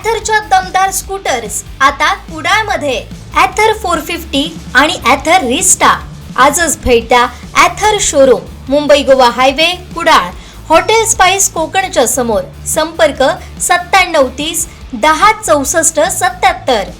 ॲथरच्या दमदार स्कूटर्स आता कुडाळमध्ये. ॲथर फोर फिफ्टी आणि ॲथर रिस्टा आजच भेट द्या Ather showroom Mumbai Goa highway Kudal. Hotel spice कोकणच्या समोर. संपर्क सत्त्याण्णव तीस दहा चौसष्ट सत्याहत्तर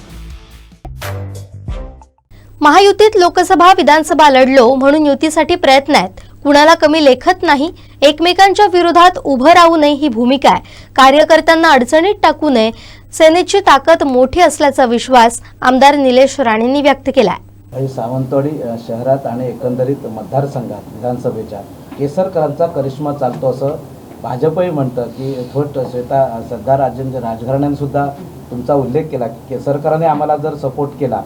महायुतीत लोकसभा विधानसभा लढलो म्हणून युतीसाठी प्रयत्न आहेत. कुणाला कमी लेखत नाही एकमेकांच्या विरोधात उभं राहू नये ही भूमिका आहे. कार्यकर्त्यांना अडचणीत टाकू नये सेनेची ताकद मोठी असल्याचा विश्वास आमदार निलेश राणेंनी व्यक्त केला आहे सावंतवाडी शहरात आणि एकंदरीत मतदारसंघात विधानसभेच्या केसरकरांचा करिश्मा चालतो असं भाजपही म्हणतं की थोट श्वेता सरदार राजेंद्र राजघराण्याने सुद्धा तुमचा उल्लेख केला की केसरकरांनी आम्हाला जर सपोर्ट केला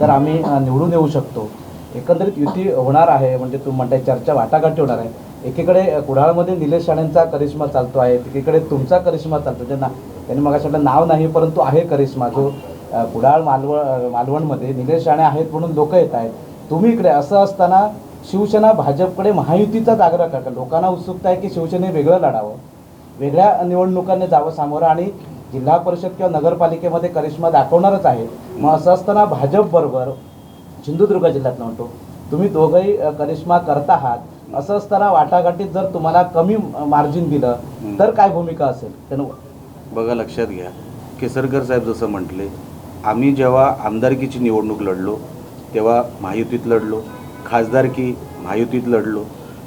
तर आम्ही निवडून येऊ शकतो. एकंदरीत युती होणार आहे म्हणजे तू म्हणताय चर्चा वाटाघाटी होणार आहे. एकीकडे कुडाळमध्ये निलेश राणेंचा करिश्मा चालतो आहे एकीकडे तुमचा करिश्मा चालतो ना त्यांनी मग अशा नाव नाही परंतु आहे करिश्मा जो कुडाळ मालवण मालवणमध्ये निलेश राणे आहेत म्हणून लोक येत आहेत. तुम्ही इकडे असं असताना शिवसेना भाजपकडे महायुतीचाच आग्रह करता. लोकांना उत्सुकता आहे की शिवसेने वेगळं लढावं. वेगळ्या निवडणुकांनी जावं सामोरं आणि जिल्हा परिषद किंवा नगरपालिकेमध्ये करिश्मा दाखवणारच आहे मग असं असताना भाजपबरोबर सिंधुदुर्ग जिल्ह्यात म्हणतो तुम्ही दोघंही करिश्मा करत आहात. असं असताना वाटाघाटीत जर तुम्हाला कमी मार्जिन दिलं तर काय भूमिका असेल? त्यानं बघा लक्षात घ्या. केसरकर साहेब जसं म्हटले आम्ही जेव्हा आमदारकीची निवडणूक लढलो तेव्हा महायुतीत लढलो खासदारकी महायुतीत लढलो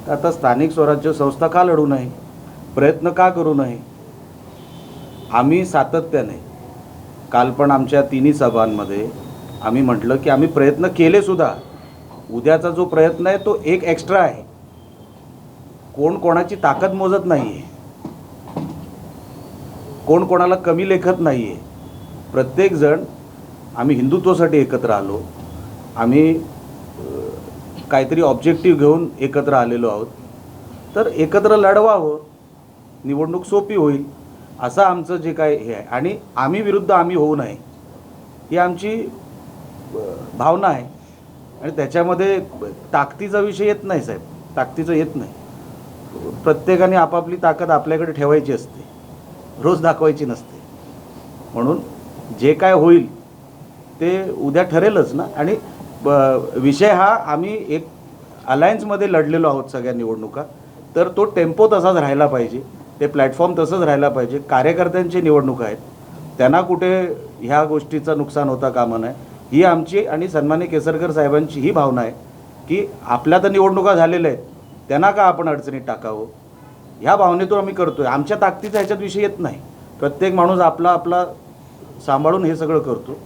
तर आता स्थानिक स्वराज्य संस्था का लढू नये? प्रयत्न का करू नये? आम्ही सातत्याने काल पण आमच्या तिन्ही सभांमध्ये आम्ही म्हटलं की आम्ही प्रयत्न केले सुद्धा. उद्याचा जो प्रयत्न आहे तो एक एक्स्ट्रा आहे. कोण कोणाची ताकद मोजत नाही आहे कोण कोणाला कमी लेखत नाही आहे प्रत्येकजण आम्ही हिंदुत्वासाठी एकत्र आलो. आम्ही काहीतरी ऑब्जेक्टिव्ह घेऊन एकत्र आलेलो आहोत. तर एकत्र लढवावं हो. निवडणूक सोपी होईल. असं आमचं जे काय हे आहे. आणि आम्ही विरुद्ध आम्ही होऊ नये. ही आमची भावना आहे. आणि त्याच्यामध्ये ताकदीचा विषय येत नाही साहेब. ताकदीचं येत नाही. प्रत्येकाने आपापली ताकद आपल्याकडे ठेवायची असते. रोज दाखवायची नसते. म्हणून जे काय होईल ते उद्या ठरेलच ना? आणि ब- विषय हा आम्ही एक अलायन्समध्ये लढलेलो आहोत सगळ्या निवडणुका. तर तो टेम्पो तसाच राहायला पाहिजे. ते प्लॅटफॉर्म तसंच राहायला पाहिजे. कार्यकर्त्यांची निवडणुका आहेत. त्यांना कुठे ह्या गोष्टीचं नुकसान होता कामा नये. ही आमची आणि सन्मान्य केसरकर साहेबांची ही भावना आहे की आपल्या तर निवडणुका झालेल्या आहेत त्यांना का आपण अडचणीत टाकावं? ह्या भावनेतून आम्ही करतो आहे आमच्या ताकदीचा ह्याच्यात विषय येत नाही. प्रत्येक माणूस आपला आपला सांभाळून हे सगळं करतो.